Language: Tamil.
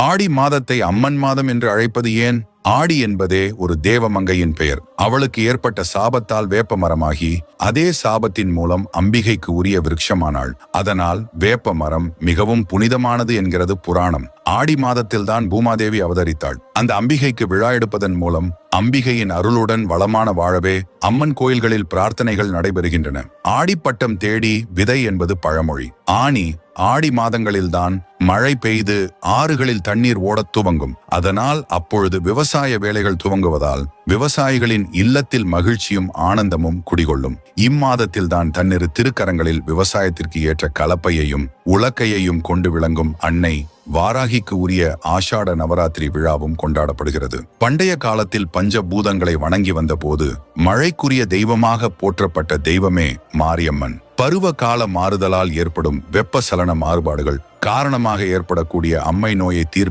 ஆடி மாதத்தை அம்மன் மாதம் என்று அழைப்பது ஏன்? ஆடி என்பதே ஒரு தேவமங்கையின் பெயர். அவளுக்கு ஏற்பட்ட சாபத்தால் வேப்பமரமாகி அதே சாபத்தின் மூலம் அம்பிகைக்கு உரிய விருட்சமானாள். அதனால் வேப்பமரம் மிகவும் புனிதமானது என்கிறது புராணம். ஆடி மாதத்தில்தான் பூமாதேவி அவதரித்தாள். அந்த அம்பிகைக்கு விழா எடுப்பதன் மூலம் அம்பிகையின் அருளுடன் வளமான வாழவே அம்மன் கோயில்களில் பிரார்த்தனைகள் நடைபெறுகின்றன. ஆடிப்பட்டம் தேடி விதை என்பது பழமொழி. ஆணி ஆடி மாதங்களில்தான் மழை பெய்து ஆறுகளில் தண்ணீர் ஓடத் துவங்கும். அதனால் அப்பொழுது விவசாய விவசாய வேலைகள் துவங்குவதால் விவசாயிகளின் இல்லத்தில் மகிழ்ச்சியும் ஆனந்தமும் குடிகொள்ளும். இம்மாதத்தில் தான் தன்னிரு திருக்கரங்களில் விவசாயத்திற்கு ஏற்ற கலப்பையையும் உலக்கையையும் கொண்டு விளங்கும் அன்னை வாராகிக்கு உரிய ஆஷாட நவராத்திரி விழாவும் கொண்டாடப்படுகிறது. பண்டைய காலத்தில் பஞ்சபூதங்களை வணங்கி வந்தபோது மழைக்குரிய தெய்வமாக போற்றப்பட்ட தெய்வமே மாரியம்மன். பருவ கால மாறுதலால் ஏற்படும் வெப்பசலன மாறுபாடுகள் காரணமாக ஏற்படக்கூடிய அம்மை நோயை தீர்ப்பு